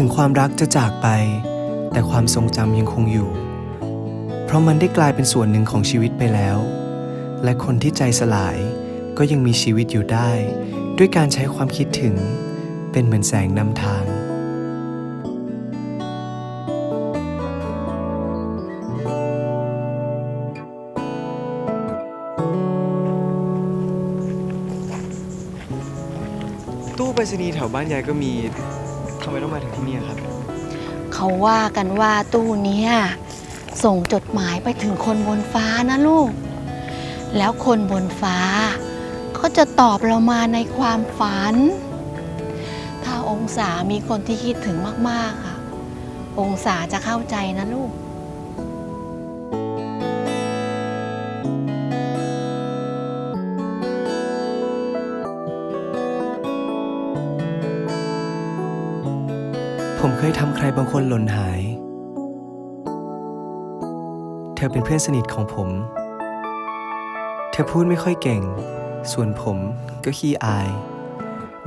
ถึงความรักจะจากไป แต่ความทรงจำยังคงอยู่ เพราะมันได้กลายเป็นส่วนหนึ่งของชีวิตไปแล้ว และคนที่ใจสลายก็ยังมีชีวิตอยู่ได้ ด้วยการใช้ความคิดถึง เป็นเหมือนแสงนำทางตู้ไปรษณีย์แถวบ้านยายก็มี ทำไมต้องมาถึงที่นี่ครับ เขาว่ากันว่าตู้เนี้ยส่งจดหมายไปถึงคนบนฟ้านะลูก แล้วคนบนฟ้า ก็จะตอบเรามาในความฝัน ถ้าองศามีคนที่คิดถึงมากๆค่ะ องศาจะเข้าใจนะลูก ผมเคยทำใครบางคนหล่นหาย เธอเป็นเพื่อนสนิทของผม เธอพูดไม่ค่อยเก่ง ส่วนผมก็ขี้อาย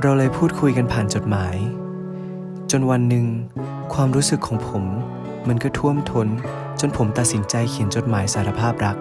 เราเลยพูดคุยกันผ่านจดหมาย จนวันหนึ่ง ความรู้สึกของผม มันก็ท่วมท้น จนผมตัดสินใจเขียนจดหมายสารภาพรัก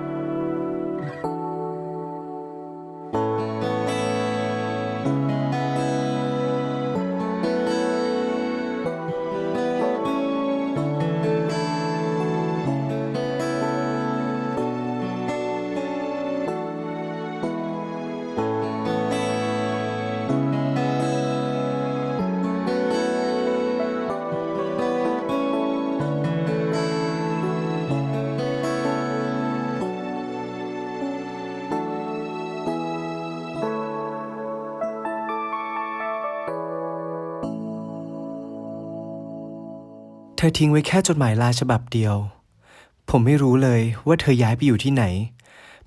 อทิ้งไว้แค่จดหมายลาฉบับเดียว ผมไม่รู้เลยว่าเธอย้ายไปอยู่ที่ไหน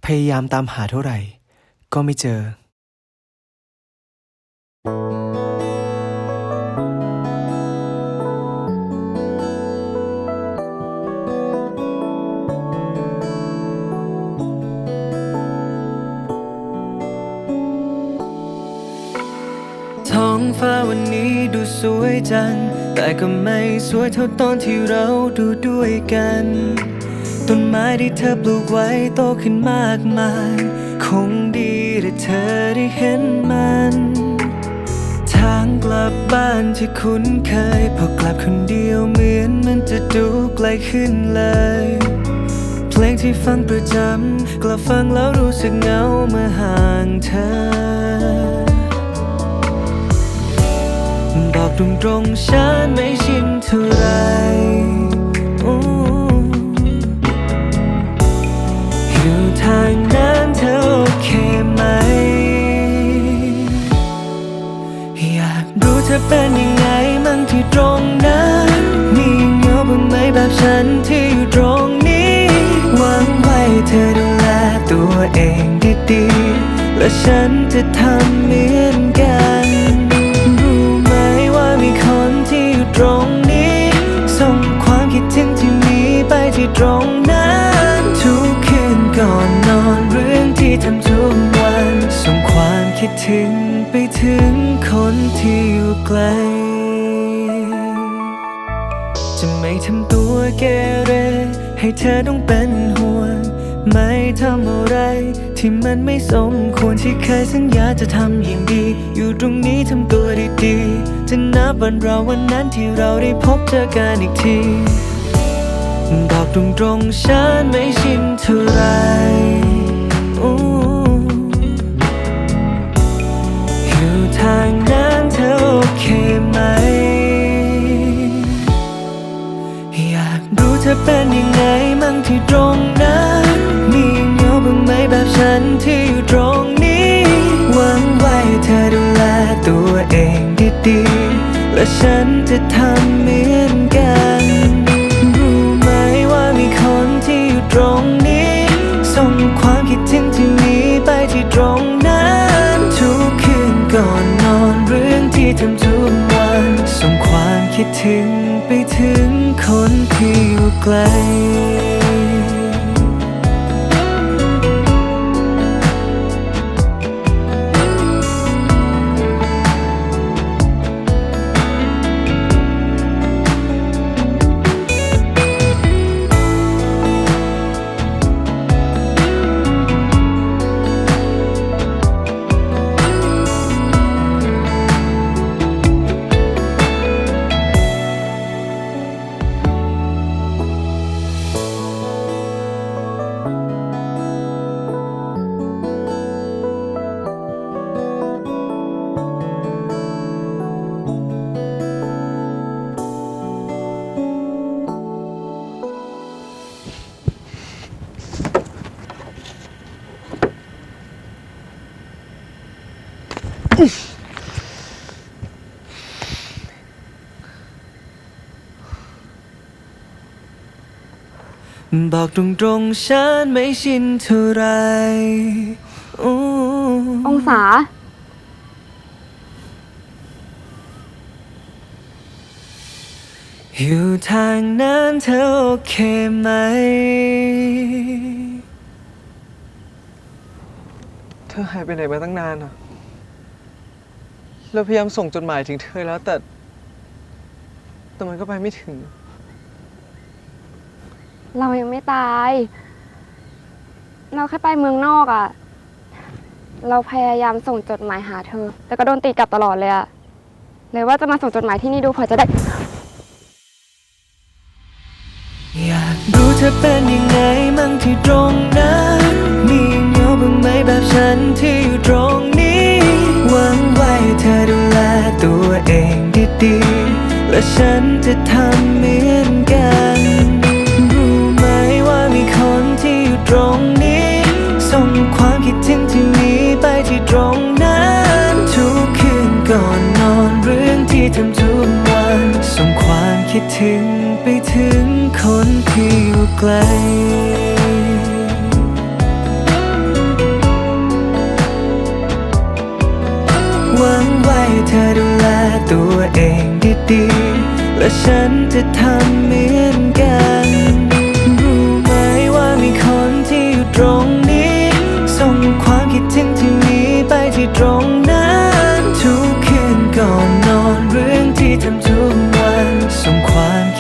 พยายามตามหาเท่าไหร่ ก็ไม่เจอ ท้องฟ้าวันนี้ดูสวยจัง แต่ก็ไม่สวยเท่าตอนที่เราดูด้วยกัน ต้นไม้ที่เธอปลูกไว้โตขึ้นมากมาย คงดีถ้าเธอได้เห็นมัน ทางกลับบ้านที่คุ้นเคย พอกลับคนเดียวเหมือนมันจะดูไกลขึ้นเลย เพลงที่ฟังประจำกลับฟังแล้วรู้สึกเหงาเมื่อห่างเธอ บอกตรงๆฉันไม่ชินเท่าไรออยู่ทางนั้นเธอโอเคไหม อยากรู้เธอเป็นยังไงมั่งที่ตรงนั้น มีเงาบ้างไหมแบบฉันที่อยู่ตรงนี้หวังไว้เธอดูแลตัวเองดีๆและฉันจะทำเหมือนกัน ถึงไปถึงคนที่อยู่ไกล จะไม่ทำตัวเกเร ให้เธอต้องเป็นห่วง ไม่ทำอะไร ที่มันไม่สมควรที่เคยสัญญาจะทำอย่างดี อยู่ตรงนี้ทำตัวดีๆ จะนับวันเราวันนั้นที่เราได้พบเจอกันอีกทีบอกตรงๆฉันไม่ชินเท่าไร นั้นมีเหงาบ้างไหมแบบฉันที่อยู่ตรงนี้ หวังไว้เธอดูแลตัวเองดีๆ และฉันจะทำเหมือนกัน รู้ไหมว่ามีคนที่อยู่ตรงนี้ ส่งความคิดถึงที่มีไปที่ตรงนั้นทุกคืนก่อนนอนเรื่องที่ทำทุกวัน ส่งความคิดถึงไปถึงคนที่อยู่ไกล บอกตรงๆฉันไม่ชินเท่าไหรอู้องศา อยู่ทางนั้นเธอโอเคไหม เธอหายไปไหนมาตั้งนานอะเราพยายามส่งจดหมายถึงเธอแล้วแต่ แต่มันก็ไปไม่ถึง เรายังไม่ตาย เราแค่ไปเมืองนอกอะ่ะ เราพยายามส่งจดหมายหาเธอ แต่ก็โดนตีกลับตลอดเลยอะเลยว่าจะมาส่งจดหมายที่นี่ดูเผื่อจะได้ อยากรู้เธอเป็นยังไงมั่งที่ตรงนั้นมีเหงาบ้างไหมแบบฉันที่อยู่ตรงนี้หวังไว้เธอดูแลตัวเองดีๆและฉันจะทำ ส่งความคิดถึงที่มีไปที่ตรงนั้นทุกคืนก่อนนอนเรื่องที่ทำทุกวันส่งความคิดถึงไปถึงคนที่อยู่ไกลหวังไว้เธอดูแลตัวเองดีๆและฉันจะทำเหมือนกัน รู้ไหมว่ามีคนที่อยู่ตรง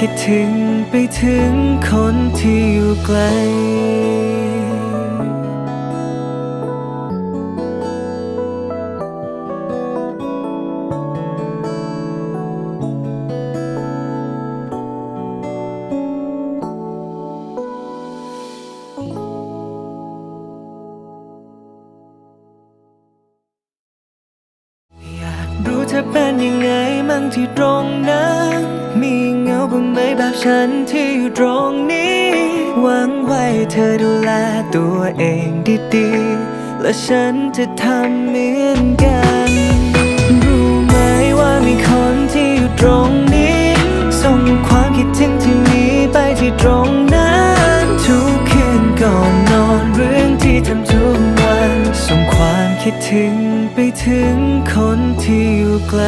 คิดถึงไปถึงคนที่อยู่ไกล อยากรู้เธอเป็นยังไงมั่งที่ตรงนั้น ฉันที่อยู่ตรงนี้ หวังไว้เธอดูแลตัวเองดีๆ และฉันจะทำเหมือนกัน รู้ไหมว่ามีคนที่อยู่ตรงนี้ ส่งความคิดถึงที่มีไปที่ตรงนั้นทุกคืนก่อนนอนเรื่องที่ทำทุกวัน ส่งความคิดถึงไปถึงคนที่อยู่ไกล